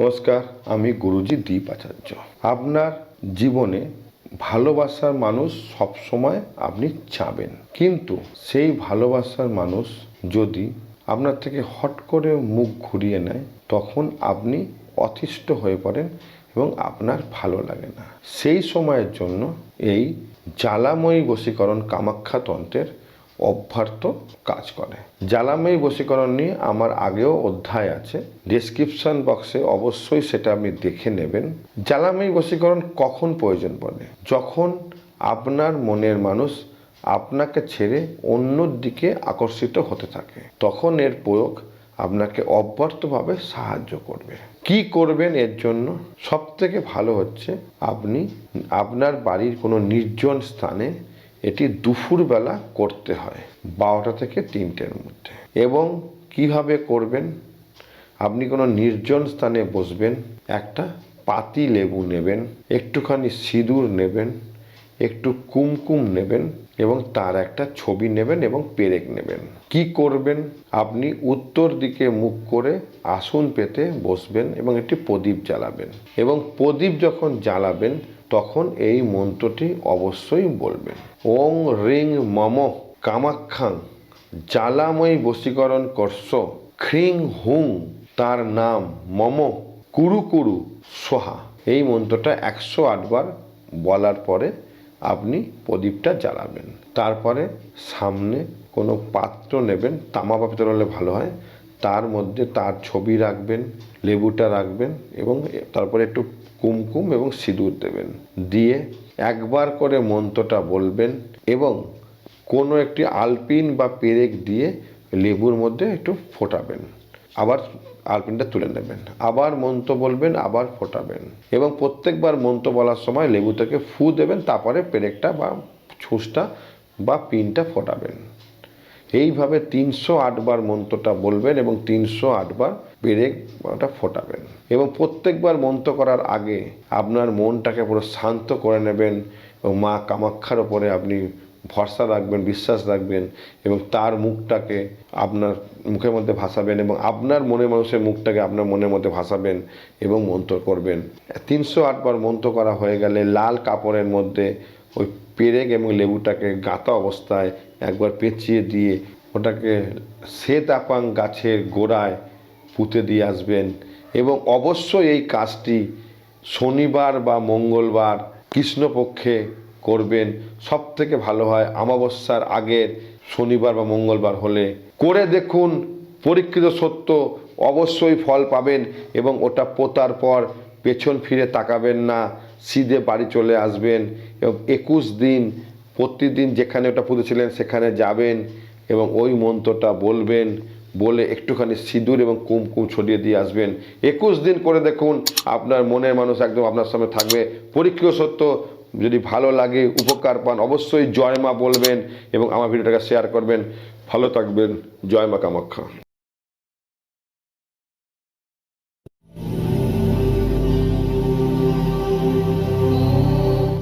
নমস্কার, আমি গুরুজি দীপ আচার্য আপনার জীবনে ভালোবাসার মানুষ সবসময় আপনি চাবেন। কিন্তু সেই ভালোবাসার মানুষ যদি আপনার থেকে হট করে মুখ ঘুরিয়ে নেয়, তখন আপনি অতিষ্ঠ হয়ে পড়েন এবং আপনার ভালো লাগে না। সেই সময়ের জন্য এই জ্বালাময়ী বশীকরণ কামাখ্যা তন্ত্রের অভ্যার্থ কাজ করে। জ্বালাময়ী বশীকরণ নিয়ে আমার আগেও অধ্যায় আছে। ডেসক্রিপশন বক্সে অবশ্যই সেটা আপনি দেখে নেবেন। জ্বালাময়ী বশীকরণ কখন প্রয়োজন পড়ে? যখন আপনার মনের মানুষ আপনাকে ছেড়ে অন্যর দিকে আকর্ষিত হতে থাকে, তখন এর প্রয়োগ আপনাকে অব্যর্থভাবে সাহায্য করবে। কি করবেন এর জন্য? সব থেকে ভালো হচ্ছে আপনি, আপনার বাড়ির কোনো নির্জন স্থানে এটি দুপুরবেলা করতে হয়, বারোটা থেকে তিনটের মধ্যে। এবং কীভাবে করবেন? আপনি কোনো নির্জন স্থানে বসবেন, একটা পাতি লেবু নেবেন, একটুখানি সিঁদুর নেবেন, একটু কুমকুম নেবেন এবং তার একটা ছবি নেবেন এবং পেরেক নেবেন। কি করবেন? আপনি উত্তর দিকে মুখ করে আসন পেতে বসবেন এবং একটি প্রদীপ জ্বালাবেন। এবং প্রদীপ যখন জ্বালাবেন তখন এই মন্ত্রটি অবশ্যই বলবেন। ওং রিং মম কামাখ্যাং জ্বালাময়ী বশীকরণ করস খ্রিং হুং তার নাম মম কুরু কুরু সোহা। এই মন্ত্রটা একশো আটবার বলার পরে আপনি প্রদীপটা জ্বালাবেন। তারপরে সামনে কোনো পাত্র নেবেন, তামা বা পিতল ভালো হয়। তার মধ্যে তার ছবি রাখবেন, লেবুটা রাখবেন এবং তারপরে একটু কুমকুম এবং সিঁদুর দেবেন। দিয়ে একবার করে মন্ত্রটা বলবেন এবং কোনো একটি আলপিন বা পেরেক দিয়ে লেবুর মধ্যে একটু ফোটাবেন। আবার আলপিনটা তুলে নেবেন। আবার মন্ত্র বলবেন, আবার ফোটাবেন এবং প্রত্যেকবার মন্ত্র বলার সময় লেবু থেকে ফু দেবেন, তারপরে পেরেকটা বা ছুঁচটা বা পিনটা ফোটাবেন। এইভাবে তিনশো আটবার মন্ত্রটা বলবেন এবং তিনশো আটবার পেরেক ওটা ফোটাবেন। এবং প্রত্যেকবার মন্ত্র করার আগে আপনার মনটাকে পুরো শান্ত করে নেবেন এবং মা কামাক্ষার ওপরে আপনি ভরসা রাখবেন, বিশ্বাস রাখবেন এবং তার মুখটাকে আপনার মুখের মধ্যে ভাসাবেন এবং আপনার মনে মানুষের মুখটাকে আপনার মনের মধ্যে ভাসাবেন এবং মন্ত্র করবেন। তিনশো আটবার মন্ত্র করা হয়ে গেলে লাল কাপড়ের মধ্যে ওই পেরেক এবং লেবুটাকে গাঁথা অবস্থায় একবার পেঁচিয়ে দিয়ে ওটাকে শ্বেত আপাং গাছের গোড়ায় পুঁতে দিয়ে আসবেন। এবং অবশ্যই এই কাজটি শনিবার বা মঙ্গলবার কৃষ্ণপক্ষে করবেন। সব থেকে ভালো হয় অমাবস্যার আগের শনিবার বা মঙ্গলবার হলে। করে দেখুন, পরীক্ষিত সত্য অবশ্যই ফল পাবেন এবং ওটা পোতার পর পেছন ফিরে তাকাবেন না, সিধে বাড়ি চলে আসবেন এবং একুশ দিন প্রতিদিন যেখানে ওটা পুঁতেছিলেন সেখানে যাবেন এবং ওই মন্ত্রটা বলবেন, বলে একটুখানি সিঁদুর এবং কুমকুম ছড়িয়ে দিয়ে আসবেন। একুশ দিন করে দেখুন আপনার মনের মানুষ একদম আপনার সামনে থাকবে। পরীক্ষা সত্য, যদি ভালো লাগে, উপকার পান, অবশ্যই জয় মা বলবেন এবং আমার ভিডিওটাকে শেয়ার করবেন। ভালো থাকবেন, জয় মা কামাখ্যা।